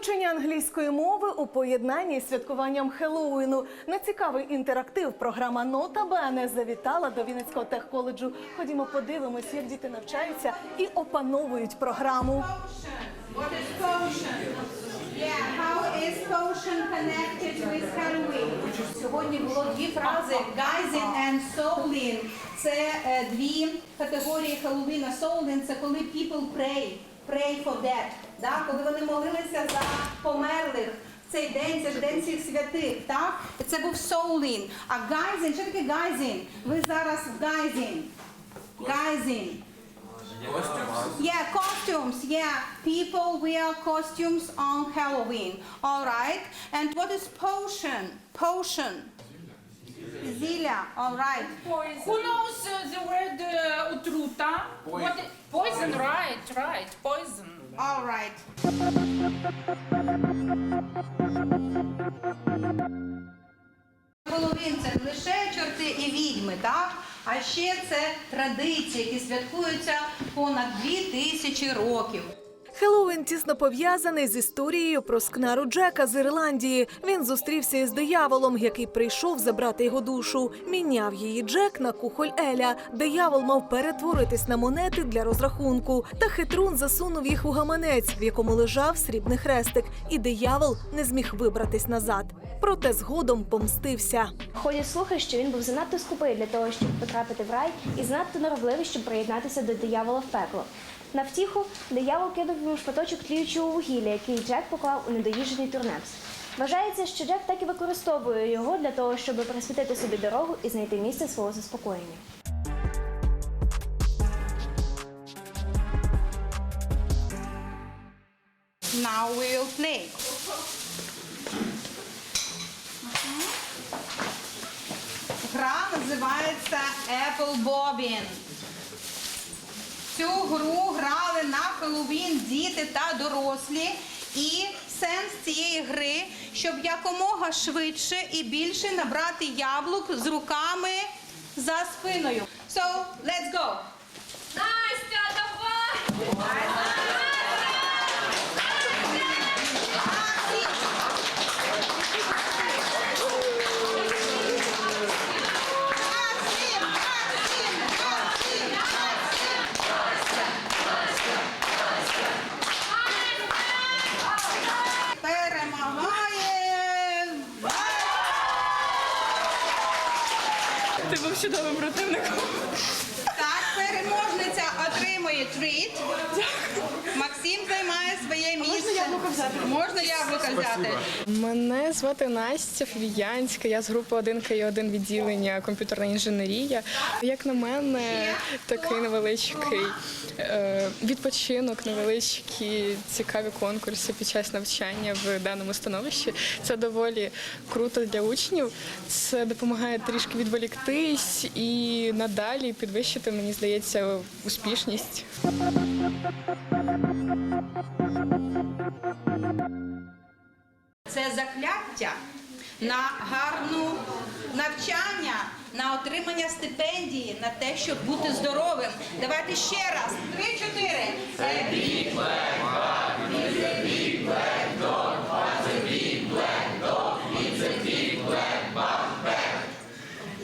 Вивчення англійської мови у поєднанні з святкуванням Хеллоуіну на цікавий інтерактив програма Нота Бене завітала до Вінницького техколеджу. Ходімо подивимось, як діти навчаються і опановують програму. Сьогодні було дві фрази Geising and Soulin. Це е, дві категорії Хеллоуіна. Soulin – це коли people pray, pray for dead. Да? Коли вони молилися за померлих. в Цей день, це ж день всіх святих, так? І Це був Soulin. А Geising, що таке Geising? Ви зараз в Geising. Geising. Yeah, costumes. Yeah, people wear costumes on Halloween. All right. And what is potion? Potion. Zila. All right. Who knows uh, the word uh, utruta? What i- poison, right, right, poison. All right. Головін це не лише чорти і відьми, так? А ще це традиції, які святкуються понад дві тисячі років. Хеллоуін тісно пов'язаний з історією про скнару Джека з Ірландії. Він зустрівся із дияволом, який прийшов забрати його душу. Міняв її Джек на кухоль Еля. Диявол мав перетворитись на монети для розрахунку. Та хитрун засунув їх у гаманець, в якому лежав срібний хрестик, і диявол не зміг вибратись назад. Проте згодом помстився. Ходять слухи, що він був занадто скупий для того, щоб потрапити в рай, і занадто норовливий, щоб приєднатися до диявола в пекло. На втіху диявол кинув йому шматочок тліючого вугілля, який Джек поклав у недоїжджений турнепс. Вважається, що Джек так і використовує його для того, щоб присвітити собі дорогу і знайти місце свого заспокоєння. Now we will play. Гра називається Apple Bobbin. Цю гру грали на Хеллоуін діти та дорослі. І сенс цієї гри, щоб якомога швидше і більше набрати яблук з руками за спиною. So, let's go! Настя, давай! Максим! Максим! Максим! Максим! Перемагає! Ти був чудовим противником. Так, переможниця отримує тріт. Максим займає своє місце. Можна яблуко взяти? Можна яблуко взяти. Мене звати Настя Фів'янська, я з групи 1 К 1 відділення комп'ютерна інженерія. Як на мене, такий невеличкий е, відпочинок, невеличкі цікаві конкурси під час навчання в даному становищі. Це доволі круто для учнів. Це допомагає трішки відволіктись і надалі підвищити, мені здається, успішність. Це закляття на гарну навчання, на отримання стипендії, на те, щоб бути здоровим. Давайте ще раз. Три-чотири. Е,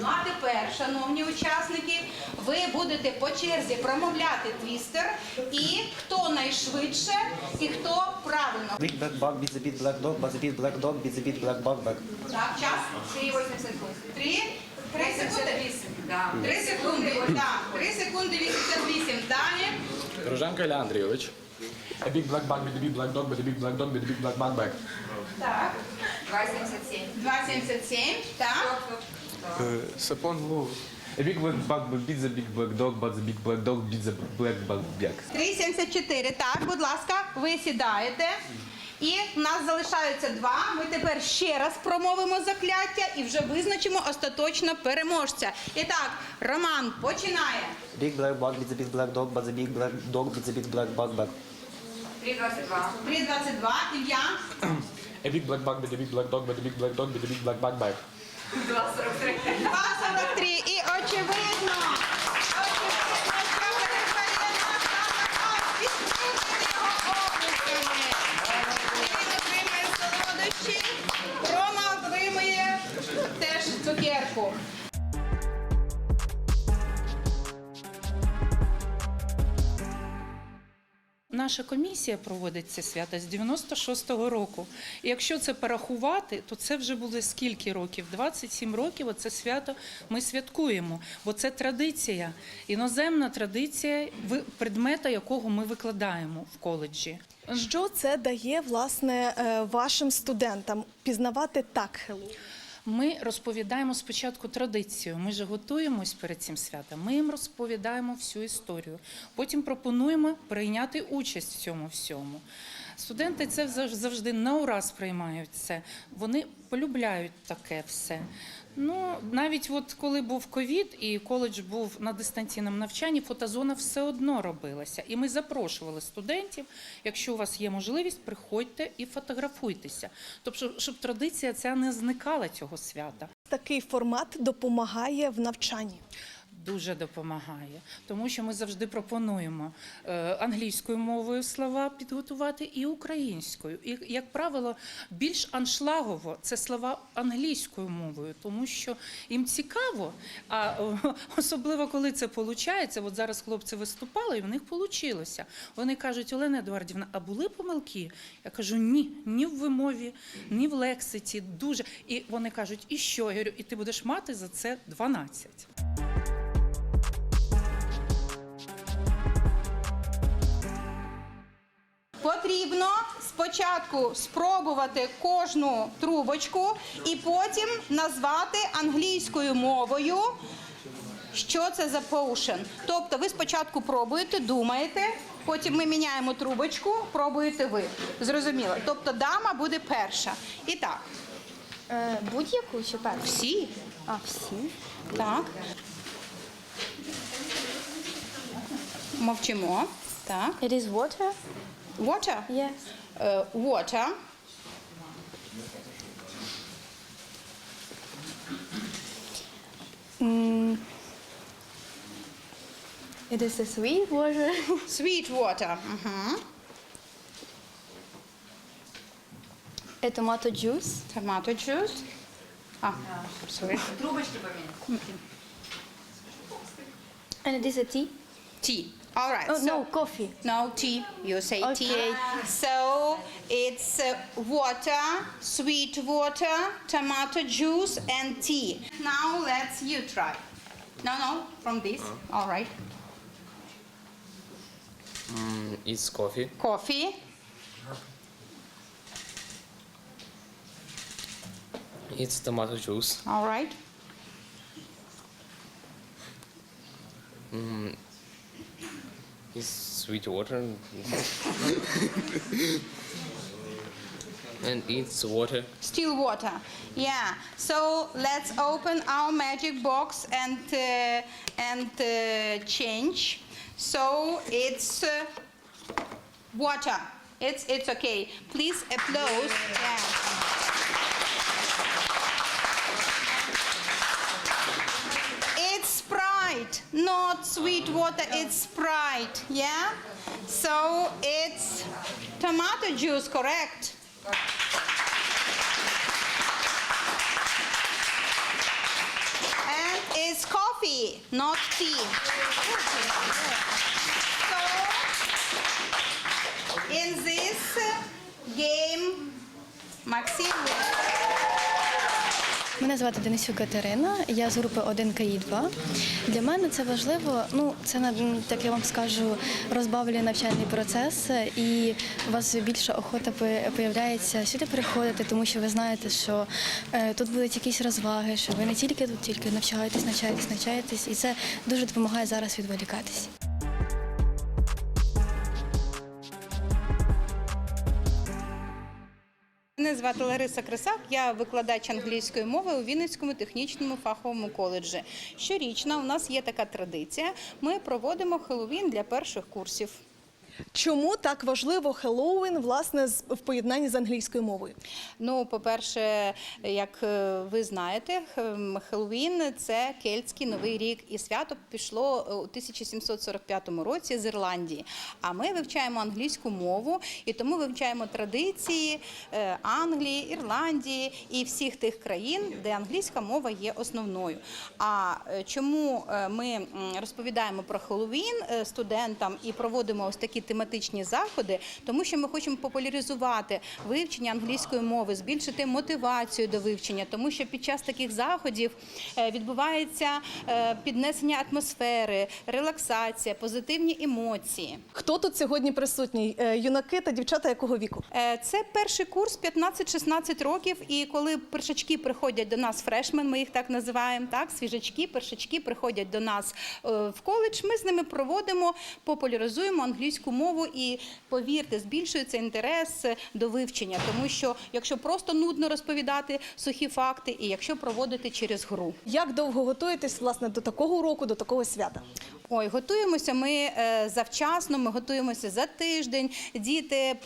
Ну а тепер, шановні учасники, ви будете по черзі промовляти твістер, і хто найшвидше, і хто правильно. Big black bug beats the big black dog, but the big black dog beats the big black bug back. Так, час. 3,88. Три? Три секунди. Три секунди. Так, три секунди 88. Далі. Роженко Ілля Андрійович. A big black bug with a big black dog, with a big black dog, with a big black bug back. Так. 2,77. 2,77. Так. Сапон Лу. A big black bug beats the big black dog, but the big black dog beats the black bug back. 3,74. Так, будь ласка, ви сідаєте. І в нас залишаються два. Ми тепер ще раз промовимо закляття і вже визначимо остаточно переможця. І так, Роман починає. Big black bug beats the big black dog, but the big black dog beats the big black bug back. 3,22. Ілля. A big black bug with a big black dog, with a big black dog, with a big black bug back. 2,43. І очевидно, очевидно, що передає відкрити його областями. Він отримає солодощі, Рома отримує теж цукерку. Наша комісія проводить це свято з 96-го року. І якщо це порахувати, то це вже буде скільки років? 27 років оце свято ми святкуємо, бо це традиція, іноземна традиція, предмета якого ми викладаємо в коледжі. Що це дає власне е, вашим студентам пізнавати так Хеллоуін? Ми розповідаємо спочатку традицію. Ми ж готуємось перед цим святом. Ми їм розповідаємо всю історію. Потім пропонуємо прийняти участь в цьому всьому. Студенти це зав- завжди на ура сприймають це. Вони полюбляють таке все. Ну навіть от коли був ковід і коледж був на дистанційному навчанні, фотозона все одно робилася. І ми запрошували студентів. Якщо у вас є можливість, приходьте і фотографуйтеся. Тобто, щоб традиція ця не зникала цього свята. Такий формат допомагає в навчанні. Дуже допомагає, тому що ми завжди пропонуємо е, англійською мовою слова підготувати і українською. І, як правило, більш аншлагово це слова англійською мовою, тому що їм цікаво. А особливо коли це виходить, от зараз хлопці виступали, і в них вийшло. Вони кажуть, Олена Едуардівна, а були помилки? Я кажу, ні, ні в вимові, ні в лексиці. Дуже. І вони кажуть, і що? Я говорю, і ти будеш мати за це 12. Потрібно спочатку спробувати кожну трубочку і потім назвати англійською мовою, що це за potion. Тобто ви спочатку пробуєте, думаєте, потім ми міняємо трубочку, пробуєте ви. Зрозуміло. Тобто дама буде перша. І так, Е, будь-яку чи першу? всі. А, всі. Так. Мовчимо. Так. It is water? Water? Yes. Uh, water. Mm. It is a sweet water. sweet water. Uh-huh. A tomato juice. Tomato juice. Ah, sorry. And it is a tea. Tea. All right. Oh, so, no, coffee. No tea. You say tea. So it's uh, water, sweet water, tomato juice, and tea. Now let's you try. No, no, from this. All right. Mm, it's coffee. Coffee. It's tomato juice. All right. It's sweet water. and it's water. Still water. Yeah. So let's open our magic box and uh, and uh, change. So it's uh, water. It's it's okay. Please applause. Yeah. It's Sprite, not sweet water. It's Sprite. Yeah. So it's tomato juice, correct? And it's coffee, not tea. So, in this game, Maxim Мене звати Денисюк Катерина, я з групи 1 КІ 2 Для мене це важливо. Ну це так я вам скажу, розбавлює навчальний процес, і у вас більша охота появляється сюди приходити, тому що ви знаєте, що е, тут будуть якісь розваги, що ви не тільки тут, тільки навчаєтесь, навчаєтесь, навчаєтесь, і це дуже допомагає зараз відволікатись. Мене звати Лариса Крисак, я викладач англійської мови у Вінницькому технічному фаховому коледжі. Щорічно у нас є така традиція. Ми проводимо Хеллоуін для перших курсів. Чому так важливо Хеллоуін, власне, в поєднанні з англійською мовою? Ну, по-перше, як е, ви знаєте, Хеллоуін – це кельтський новий рік, і свято пішло е, у 1745 році з Ірландії. А ми вивчаємо англійську мову, і тому вивчаємо традиції е, Англії, Ірландії і всіх тих країн, де англійська мова є основною. А чому ми розповідаємо про Хеллоуін студентам і проводимо ось такі тематичні заходи, тому що ми хочемо популяризувати вивчення англійської мови, збільшити мотивацію до вивчення, тому що під час таких заходів е, відбувається е, піднесення атмосфери, релаксація, позитивні емоції. Хто тут сьогодні присутній? Е, Юнаки та дівчата якого віку? Це перший курс 15-16 років. І коли першачки приходять до нас, фрешмен, ми їх так називаємо, так свіжачки, першачки приходять до нас в коледж. Ми з ними проводимо, популяризуємо англійську мову і повірте, збільшується інтерес до вивчення, тому що якщо просто нудно розповідати сухі факти, і якщо проводити через гру. Як довго готуєтесь власне до такого уроку, до такого свята? Ой, готуємося ми е, завчасно, ми готуємося за тиждень. Діти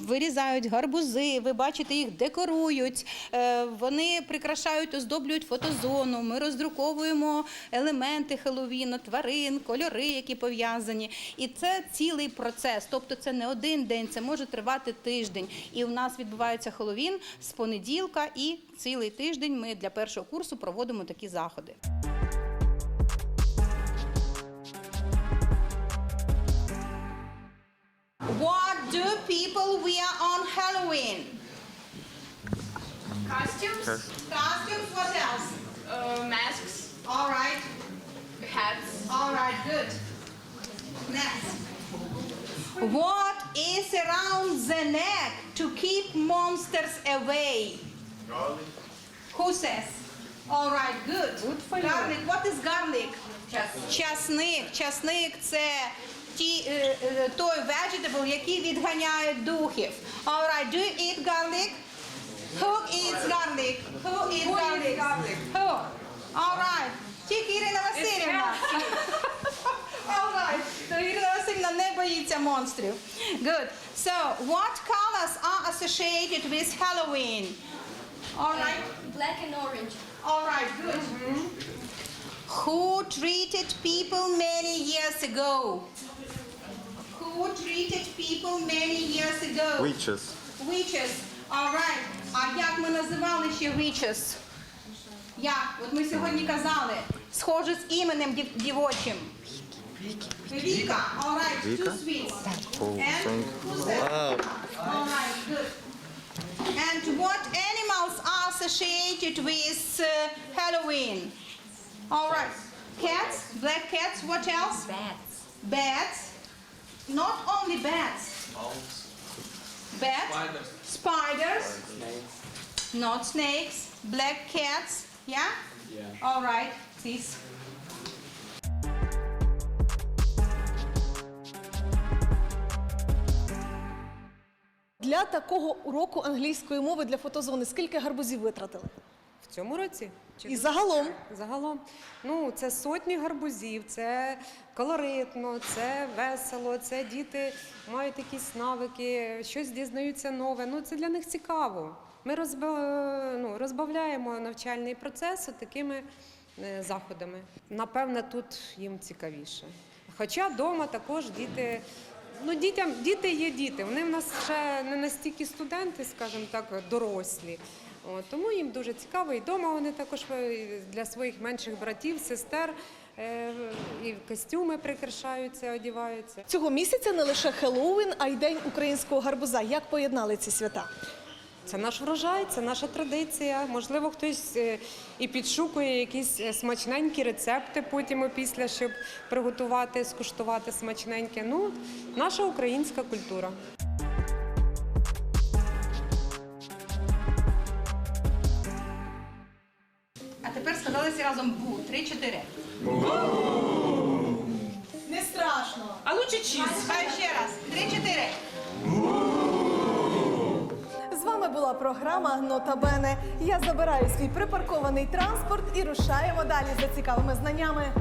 вирізають гарбузи, ви бачите, їх декорують, е, вони прикрашають, оздоблюють фотозону. Ми роздруковуємо елементи Хеллоуіну, тварин, кольори, які пов'язані. І це цілий процес. Тобто це не один день, це може тривати тиждень. І у нас відбувається Хеллоуін з понеділка, і цілий тиждень ми для першого курсу проводимо такі заходи. What do people wear on Halloween? Costumes, Costumes, what else? uh, masks, All right, hats, all right, good. Next. What is around the neck to keep monsters away? Garlic. Who says? All right, good. Good for garlic. What is garlic? Часник. Часник це ті, е, е, той vegetable, який відганяє духів. All right, do you eat garlic? Who eats garlic? Who eats garlic? Who? All right. Тільки Ірина Васильівна. All right. То Ірина Васильівна не боїться монстрів. Good. So, what colors are associated with Halloween? All right. black and orange. All right, good. Who treated people many years ago? Who treated people many years ago? Witches. Witches. All right. А як ми називали ще witches? Як? От ми сьогодні казали. Схоже з іменем дів- дівочим. Віка. All right. Two sweets. And who's that? All right. Good. And what animals are associated with uh, Halloween? All right. Cats, black cats, what else? Bats. Bats. Not only bats. Bats. Spiders. Spiders. Snakes. Not snakes. Black cats. Yeah? Yeah. All right. Please. Для такого уроку англійської мови для фотозони скільки гарбузів витратили? Цьому році? Чи І загалом Загалом, ну це сотні гарбузів, це колоритно, це весело, це діти мають якісь навики, щось дізнаються нове. Ну це для них цікаво. Ми розба... ну, розбавляємо навчальний процес такими е, заходами. Напевне, тут їм цікавіше. Хоча вдома також діти. Ну, дітям діти є діти. Вони в нас ще не настільки студенти, скажімо так, дорослі. Тому їм дуже цікаво. І вдома вони також е, для своїх менших братів, сестер е, і костюми прикрашаються, одягаються. цього місяця не лише Хеллоуін, а й день українського гарбуза. Як поєднали ці свята? Це наш врожай, це наша традиція. Можливо, хтось е, і підшукує якісь смачненькі рецепти потім опісля, щоб приготувати, скуштувати смачненьке. Ну, наша українська культура. Всі разом бу. Три-чотири. Не страшно. А лучше чіс. Хай ще раз. Три-чотири. З вами була програма Нота Бене. Я забираю свій припаркований транспорт і рушаємо далі за цікавими знаннями.